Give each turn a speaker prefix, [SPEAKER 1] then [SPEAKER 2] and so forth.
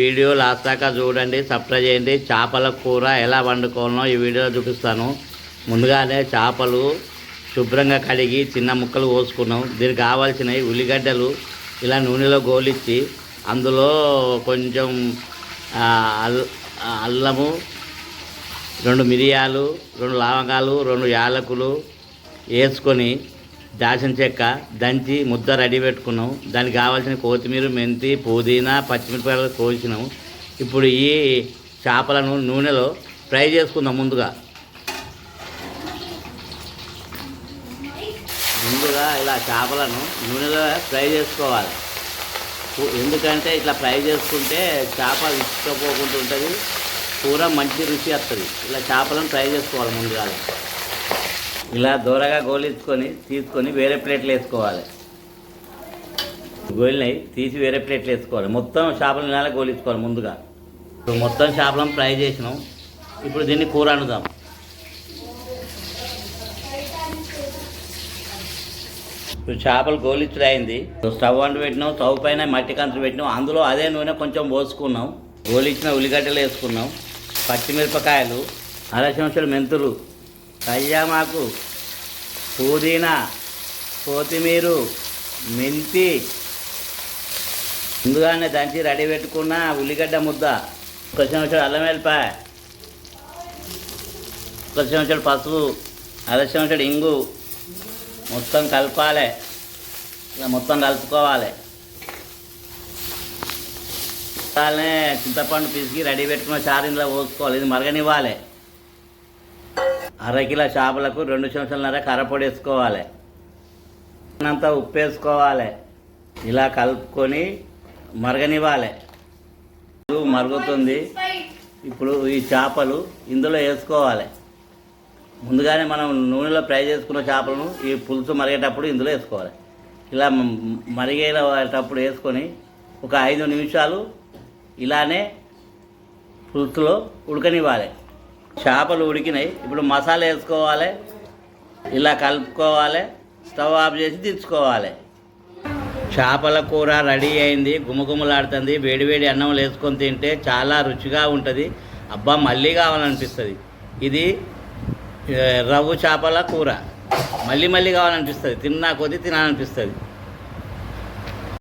[SPEAKER 1] Video last దాకా చూడండి subscribe చేయండి. చేపల కూర ఎలా వండుకోవాలో ఈ వీడియోలో చూపిస్తాను. ముందుగానే చేపలు శుభ్రంగా కడిగి చిన్న ముక్కలు కోసుకున్నాం. దీనికి కావాల్సినవి ఉల్లిగడ్డలు ఇలా నూనెలో గోలిచ్చి అందులో కొంచెం అల్- అల్లము రెండు మిరియాలు రెండు లవంగాలు రెండు యాలకులు వేసుకొని దాల్చిన చెక్క దంచి ముద్ద రెడీ పెట్టుకున్నాం. దానికి కావాల్సిన కొత్తిమీర మెంతి పుదీనా పచ్చిమిరపకాయలు కోసినాం. ఇప్పుడు ఈ చేపలను నూనెలో ఫ్రై చేసుకుందాం ముందుగా. ముందుగా ఇలా చేపలను నూనెలో ఫ్రై చేసుకోవాలి. ఎందుకంటే ఇట్లా ఫ్రై చేసుకుంటే చేప ఇష్టపోకుండా ఉంటుంది. కూర మంచి రుచి వస్తుంది. ఇలా చేపలను ఫ్రై చేసుకోవాలి ముందుగా ఇలా దూరగా గోలించుకొని తీసుకొని వేరే ప్లేట్లు వేసుకోవాలి. గోలినవి తీసి వేరే ప్లేట్లు వేసుకోవాలి. మొత్తం చేపలు నెల గోలించుకోవాలి ముందుగా. ఇప్పుడు మొత్తం చేపలను ఫ్రై చేసినాం. ఇప్పుడు దీన్ని కూర వండుదాం. ఇప్పుడు చేపలు గోలిచ్చుడు అయింది. స్టవ్ అంటు పెట్టినాం స్టవ్ పైన మట్టి కంచులు పెట్టినాం. అందులో అదే నూనె కొంచెం పోసుకున్నాం. గోలిచ్చిన ఉల్లిగడ్డలు వేసుకున్నాం. పచ్చిమిరపకాయలు అరసంచులు మెంతులు కయ్యామాకు పుదీనా కొత్తిమీర మెంతి. ముందుగానే దంచి రెడీ పెట్టుకున్న ఉల్లిగడ్డ ముద్ద. ఒక చెంచాడు అల్లం వెల్లిపాయ. ఒక చెంచాడు పసుపు. అర చెంచాడు ఇంగు. మొత్తం కలపాలి. ఇలా మొత్తం కలుపుకోవాలి. అలానే చింతపండు పిసికి రెడీ పెట్టుకున్న చారు ఇందులో పోసుకోవాలి. ఇది మరగనివ్వాలి. అరకిల చేపలకు రెండు చెంచాలన్నర కర్రపొడి వేసుకోవాలి. అంతా ఉప్పు వేసుకోవాలి. ఇలా కలుపుకొని మరగనివ్వాలి. మరుగుతుంది. ఇప్పుడు ఈ చేపలు ఇందులో వేసుకోవాలి. ముందుగానే మనం నూనెలో ఫ్రై చేసుకున్న చేపలను ఈ పులుసు మరిగేటప్పుడు ఇందులో వేసుకోవాలి. ఇలా మరిగేటప్పుడు వేసుకొని ఒక ఐదు నిమిషాలు ఇలానే పులుసులో ఉడకనివ్వాలి. చేపలు ఉడికినాయి. ఇప్పుడు మసాలా వేసుకోవాలి. ఇలా కలుపుకోవాలి. స్టవ్ ఆఫ్ చేసి దించుకోవాలి. చేపల కూర రెడీ అయింది. గుమగుమలాడుతుంది. వేడివేడి అన్నం వేసుకొని తింటే చాలా రుచిగా ఉంటుంది. అబ్బా మళ్ళీ కావాలనిపిస్తుంది. ఇది రవ్వు చేపల కూర. మళ్ళీ మళ్ళీ కావాలనిపిస్తుంది. తిన్నా కొద్దీ తినాలనిపిస్తుంది.